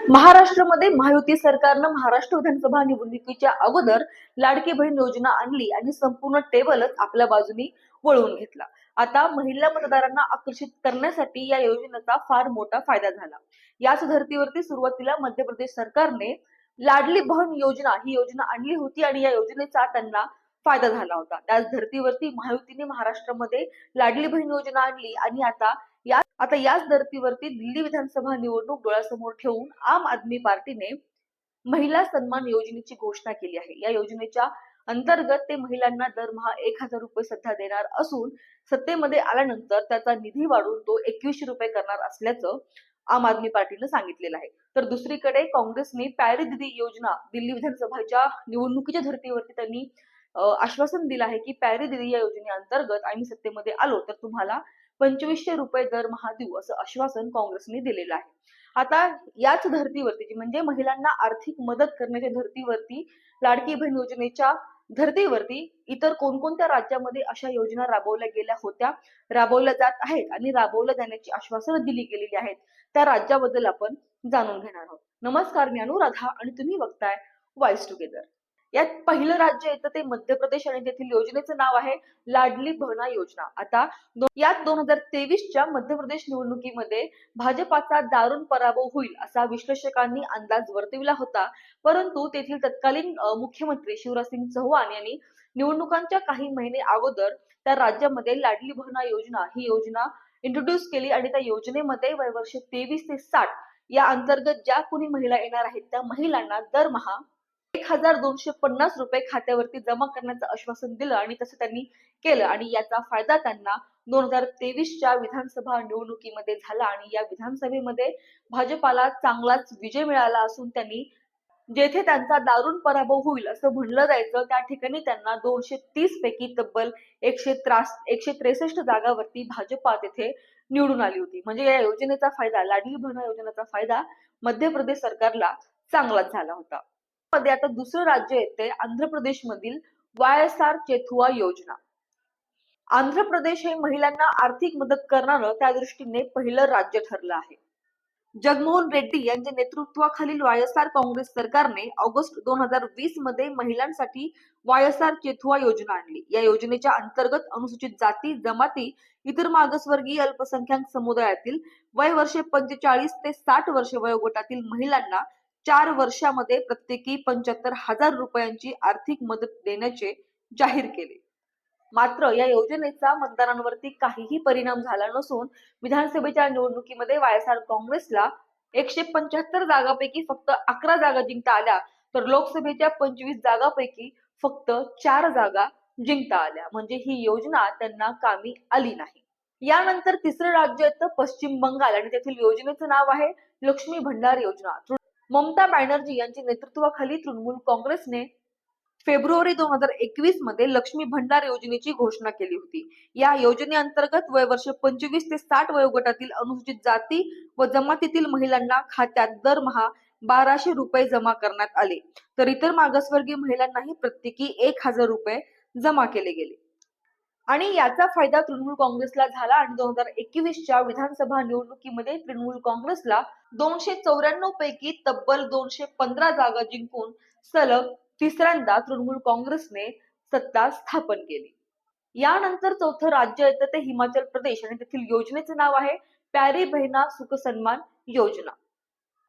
महाराष्ट्रामध्ये महायुती सरकारनं महाराष्ट्र विधानसभा निवडणुकीच्या अगोदर लाडकी बहीण योजना आणली आणि संपूर्ण टेबलच आपल्या बाजूनी वळवून घेतला. आता महिला मतदारांना आकर्षित करण्यासाठी या योजनेचा फार मोठा फायदा झाला. याच धर्तीवरती सुरुवातीला मध्य प्रदेश सरकारने लाडली बहन योजना ही योजना आणली होती आणि या योजनेचा त्यांना फायदा झाला होता. त्याच धर्तीवरती महायुतीने महाराष्ट्रामध्ये लाडली बहीण योजना आणली आणि आता या आता याच धर्तीवरती दिल्ली विधानसभा निवडणूक डोळ्यासमोर ठेवून आम आदमी पार्टीने महिला सन्मान योजनेची घोषणा केली आहे. या योजनेच्या अंतर्गत ते महिलांना दरमहा एक हजार रुपये सध्या देणार असून सत्तेमध्ये आल्यानंतर त्याचा निधी वाढून तो एकवीसशे रुपये करणार असल्याचं आम आदमी पार्टीनं सांगितलेलं आहे. तर दुसरीकडे काँग्रेसने प्यारी दिदी योजना दिल्ली विधानसभेच्या निवडणुकीच्या धर्तीवरती त्यांनी आश्वासन दिलं आहे की प्यारी दिदी या योजनेअंतर्गत आम्ही सत्तेमध्ये आलो तर तुम्हाला पंचवीसशे रुपये दरमहा देऊ असं आश्वासन काँग्रेसने दिलेलं आहे. आता याच धर्तीवरती म्हणजे महिलांना आर्थिक मदत करण्याच्या धर्तीवरती लाडकी बहीण योजनेच्या धर्तीवरती इतर कोणकोणत्या राज्यामध्ये अशा योजना राबवल्या गेल्या होत्या राबवल्या जात आहेत आणि राबवल्या जाण्याची आश्वासनं दिली गेलेली आहेत त्या राज्याबद्दल आपण जाणून घेणार आहोत. नमस्कार मी अनुराधा आणि तुम्ही बघताय वाईस टुगेदर यात पहिलं राज्य येतं ते मध्य प्रदेश आणि तेथील योजनेचं नाव आहे लाडली बहना योजना. आता यात दोन हजार तेवीसच्या मध्य प्रदेश निवडणुकीमध्ये भाजपाचा दारुण पराभव होईल असा विश्लेषकांनी अंदाज वर्तविला होता. परंतु तेथील तत्कालीन मुख्यमंत्री मुख्यमंत्री शिवराजसिंग चौहान यांनी निवडणुकांच्या काही महिने अगोदर त्या राज्यामध्ये लाडली बहना योजना ही योजना इंट्रोड्यूस केली आणि त्या योजनेमध्ये वयवर्ष तेवीस ते साठ या अंतर्गत ज्या कोणी महिला येणार आहेत त्या महिलांना दरमहा एक हजार दोनशे पन्नास रुपये खात्यावरती जमा करण्याचं आश्वासन दिलं आणि तसं त्यांनी केलं. आणि याचा फायदा त्यांना दोन हजार तेवीसच्या विधानसभा निवडणुकीमध्ये झाला आणि या विधानसभेमध्ये भाजपाला चांगलाच विजय मिळाला असून त्यांनी जेथे त्यांचा दारुण पराभव होईल असं म्हणलं जायचं त्या ठिकाणी त्यांना दोनशे तीस पैकी तब्बल एकशे त्रास एकशे त्रेसष्ट जागावरती भाजपा तेथे निवडून आली होती. म्हणजे या योजनेचा फायदा लाडली बहीण योजनेचा फायदा मध्य प्रदेश सरकारला चांगलाच झाला होता. मध्ये आता दुसरं राज्य येते आंध्र प्रदेश मधील वाय एस आर चेथुआ योजना. आंध्र प्रदेश हे महिलांना आर्थिक मदत करणारं त्या दृष्टीने पहिलं राज्य ठरलं आहे. जगमोहन रेड्डी यांच्या नेतृत्वाखालील वायएसआर काँग्रेस सरकारने ऑगस्ट दोन हजार वीसमध्ये महिलांसाठी वायएसआर चेथुआ योजना आणली. या योजनेच्या अंतर्गत अनुसूचित जाती जमाती इतर मागासवर्गीय अल्पसंख्याक समुदायातील वय वर्षे पंचेचाळीस ते साठ वर्ष वयोगटातील महिलांना चार वर्षामध्ये प्रत्येकी पंच्याहत्तर हजार रुपयांची आर्थिक मदत देण्याचे जाहीर केले. मात्र या योजनेचा मतदारांवरती काहीही परिणाम झाला नसून विधानसभेच्या निवडणुकीमध्ये वायएसआर काँग्रेसला एकशे पंच्याहत्तर जागापैकी फक्त अकरा जागा जिंकता आल्या तर लोकसभेच्या पंचवीस जागापैकी फक्त चार जागा जिंकता आल्या. म्हणजे ही योजना त्यांना कामी आली नाही. यानंतर तिसरं राज्य येतं पश्चिम बंगाल आणि तेथील योजनेचं नाव आहे लक्ष्मी भंडार योजना. ममता बॅनर्जी यांच्या नेतृत्वाखाली तृणमूल काँग्रेसने फेब्रुवारी दोन हजार एकवीसमध्ये लक्ष्मी भंडार योजनेची घोषणा केली होती. या योजनेअंतर्गत वय वर्ष पंचवीस ते साठ वयोगटातील अनुसूचित जाती व जमातीतील महिलांना खात्यात दरमहा बाराशे रुपये जमा करण्यात आले. तर इतर मागासवर्गीय महिलांनाही प्रत्येकी एक हजार रुपये जमा केले गेले. आणि याचा फायदा तृणमूल काँग्रेसला झाला आणि दोन हजार एकवीसच्या विधानसभा निवडणुकीमध्ये तृणमूल काँग्रेसला दोनशे चौऱ्याण्णव पैकी तब्बल दोनशे पंधरा जागा जिंकून सलग तिसऱ्यांदा तृणमूल काँग्रेसने सत्ता स्थापन केली. यानंतर चौथं राज्य येतं ते हिमाचल प्रदेश आणि तेथील योजनेचे नाव आहे प्यारी बहिणा सुख सन्मान योजना.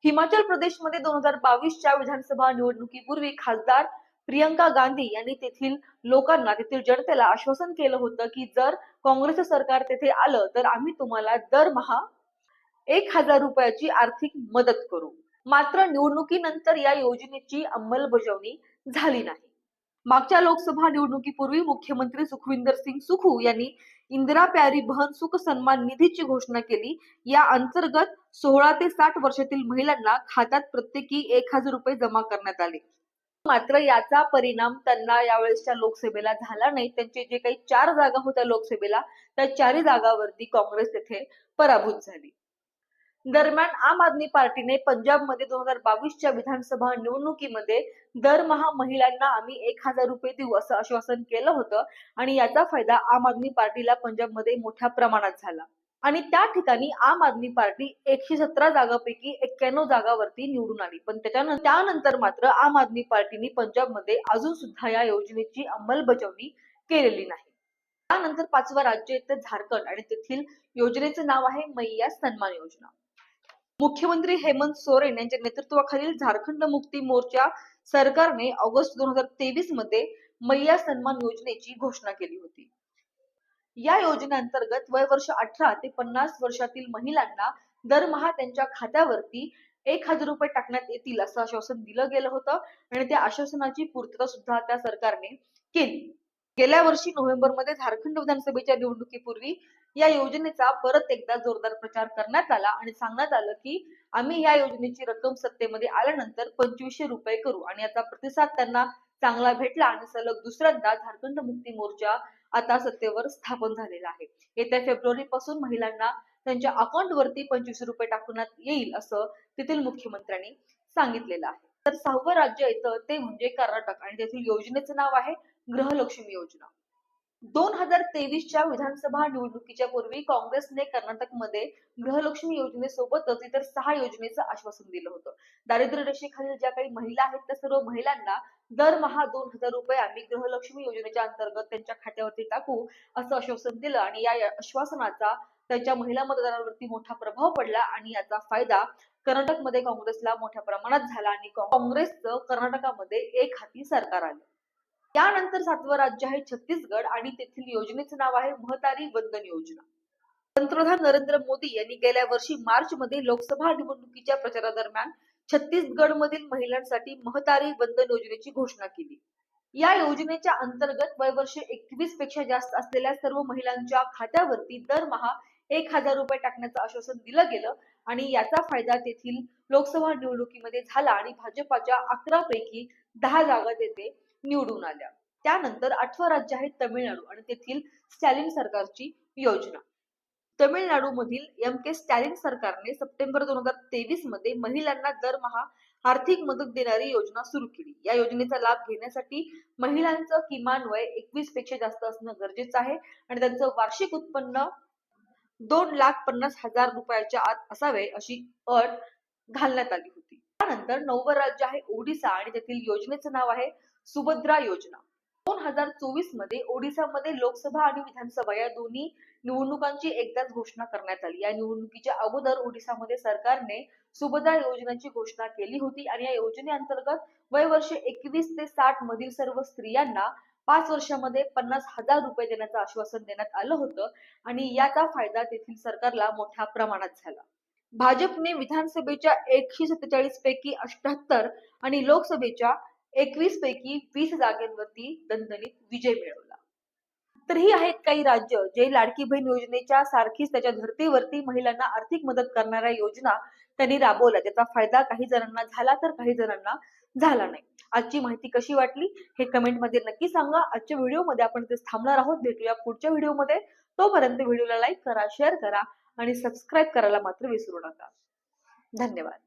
हिमाचल प्रदेशमध्ये दोन हजार बावीसच्या विधानसभा निवडणुकीपूर्वी खासदार प्रियंका गांधी यांनी तेथील लोकांना तेथील जनतेला आश्वासन केलं होतं की जर काँग्रेसचं सरकार तेथे आलं तर आम्ही तुम्हाला दरमहा एक हजार रुपयाची आर्थिक मदत करू. मात्र निवडणुकीनंतर या योजनेची अंमलबजावणी झाली नाही. मागच्या लोकसभा निवडणुकीपूर्वी मुख्यमंत्री सुखविंदर सिंग सुखू यांनी इंदिरा प्यारी बहन सुख सन्मान निधीची घोषणा केली. या अंतर्गत सोळा ते साठ वर्षातील महिलांना खात्यात प्रत्येकी एक हजार रुपये जमा करण्यात आले. मात्र याचा परिणाम त्यांना यावेळेसच्या लोकसभेला झाला नाही. त्यांचे जे काही चार जागा होत्या लोकसभेला त्या चारही जागावरती काँग्रेस तेथे पराभूत झाली. दरम्यान आम आदमी पार्टीने पंजाबमध्ये दोन हजार बावीसच्या विधानसभा निवडणुकीमध्ये दरमहा महिलांना आम्ही एक हजार रुपये देऊ असं आश्वासन केलं होतं आणि याचा फायदा आम आदमी पार्टीला पंजाबमध्ये मोठ्या प्रमाणात झाला. आणि त्या ठिकाणी आम आदमी पार्टी एकशे सतरा जागापैकी एक्क्याण्णव जागावरती निवडून आली. पण त्याच्यानंतर त्यानंतर मात्र आम आदमी पार्टीने पंजाबमध्ये अजून सुद्धा या योजनेची अंमलबजावणी केलेली नाही. त्यानंतर पाचवं राज्य येतं झारखंड आणि तेथील योजनेचं नाव आहे मैया सन्मान योजना. मुख्यमंत्री हेमंत सोरेन यांच्या नेतृत्वाखालील झारखंड मुक्ती मोर्चा सरकारने ऑगस्ट दोन हजार तेवीसमध्ये मैया सन्मान योजनेची घोषणा केली होती. या योजनेअंतर्गत वय वर्ष अठरा ते पन्नास वर्षातील महिलांना दरमहा त्यांच्या खात्यावरती एक हजार रुपये टाकण्यात येतील असं आश्वासन दिलं गेलं होतं आणि त्या आश्वासनाची पूर्तता सुद्धा त्या सरकारने केली. गेल्या वर्षी नोव्हेंबरमध्ये झारखंड विधानसभेच्या निवडणुकीपूर्वी या योजनेचा परत एकदा जोरदार प्रचार करण्यात आला आणि सांगण्यात आलं की आम्ही या योजनेची रक्कम सत्तेमध्ये आल्यानंतर पंचवीसशे रुपये करू आणि याचा प्रतिसाद त्यांना चांगला भेटला आणि सलग दुसऱ्यांदा झारखंड मुक्ती मोर्चा आता सत्तेवर स्थापन झालेला आहे. येत्या फेब्रुवारी पासून महिलांना त्यांच्या अकाउंट वरती पंचवीस रुपये टाकण्यात येईल असं तेथील मुख्यमंत्र्यांनी सांगितलेलं आहे. तर सहावं राज्य येतं ते म्हणजे कर्नाटक. आणि तेथील योजनेचं नाव आहे गृहलक्ष्मी योजना. दोन हजार तेवीसच्या विधानसभा निवडणुकीच्या पूर्वी काँग्रेसने कर्नाटकमध्ये गृहलक्ष्मी योजनेसोबतच इतर सहा योजनेचं आश्वासन दिलं होतं. दारिद्र्य रेषेखालील ज्या काही महिला आहेत त्या सर्व महिलांना दरमहा दोन हजार रुपये आम्ही गृहलक्ष्मी योजनेच्या अंतर्गत त्यांच्या खात्यावरती टाकू असं आश्वासन दिलं आणि या आश्वासनाचा त्यांच्या महिला मतदारांवरती मोठा प्रभाव पडला आणि याचा फायदा कर्नाटकमध्ये काँग्रेसला मोठ्या प्रमाणात झाला आणि काँग्रेसचं कर्नाटकामध्ये एक हाती सरकार आलं. त्यानंतर सातवं राज्य आहे छत्तीसगड आणि तेथील योजनेचं नाव आहे महतारी वंदन योजना. पंतप्रधान नरेंद्र मोदी यांनी गेल्या वर्षी मार्च मध्ये लोकसभा निवडणुकीच्या प्रचारादरम्यान छत्तीसगड मधील महिलांसाठी महतारी वंदन योजनेची घोषणा केली. या योजनेच्या अंतर्गत वय वर्ष एकवीसपेक्षा जास्त असलेल्या सर्व महिलांच्या खात्यावरती दरमहा एक हजार रुपये टाकण्याचं आश्वासन दिलं गेलं आणि याचा फायदा तेथील लोकसभा निवडणुकीमध्ये झाला आणि भाजपाच्या अकरा पैकी दहा जागा तेथे निवडून आल्या. त्यानंतर आठवं राज्य आहे तमिळनाडू आणि तेथील स्टॅलिन सरकारची योजना. तमिळनाडू मधील एम के स्टॅलिन सरकारने सप्टेंबर दोन हजार तेवीसमध्ये महिलांना दरमहा आर्थिक मदत देणारी योजना सुरू केली. या योजनेचा लाभ घेण्यासाठी महिलांचं किमान वय एकवीसपेक्षा जास्त असणं गरजेचं आहे आणि त्यांचं वार्षिक उत्पन्न दोन लाख पन्नास हजार रुपयाच्या आत असावे अशी अट घालण्यात आली होती. त्यानंतर नववं राज्य आहे ओडिसा आणि तेथील योजनेचं नाव आहे सुभद्रा योजना. दोन हजार चोवीसमध्ये ओडिसामध्ये लोकसभा आणि विधानसभा या दोन्ही निवडणुकांची एकदाच घोषणा करण्यात आली. या निवडणुकीच्या अगोदर ओडिसामध्ये सरकारने सुभद्रा योजनेची घोषणा केली होती आणि या योजनेअंतर्गत वय वर्ष एकवीस ते साठ मधील सर्व स्त्रियांना पाच वर्षामध्ये पन्नास हजार रुपये देण्याचं आश्वासन देण्यात आलं होतं आणि याचा फायदा तेथील सरकारला मोठ्या प्रमाणात झाला. भाजपने विधानसभेच्या एकशे सत्तेचाळीस पैकी अठ्याहत्तर आणि लोकसभेच्या एकवीस पैकी वीस जागेंवरती दणदणीत विजय मिळवला. तर ही आहेत काही राज्य जे लाडकी बहीण योजनेच्या सारखीच त्याच्या धर्तीवरती महिलांना आर्थिक मदत करणाऱ्या योजना त्यांनी राबवल्या. त्याचा फायदा काही जणांना झाला तर काही जणांना झाला नाही. आजची माहिती कशी वाटली हे कमेंटमध्ये नक्की सांगा. आजच्या व्हिडिओमध्ये आपण ते थांबणार आहोत. भेटूया पुढच्या व्हिडिओमध्ये. तोपर्यंत व्हिडिओला लाईक करा शेअर करा आणि सबस्क्राईब करायला मात्र विसरू नका. धन्यवाद.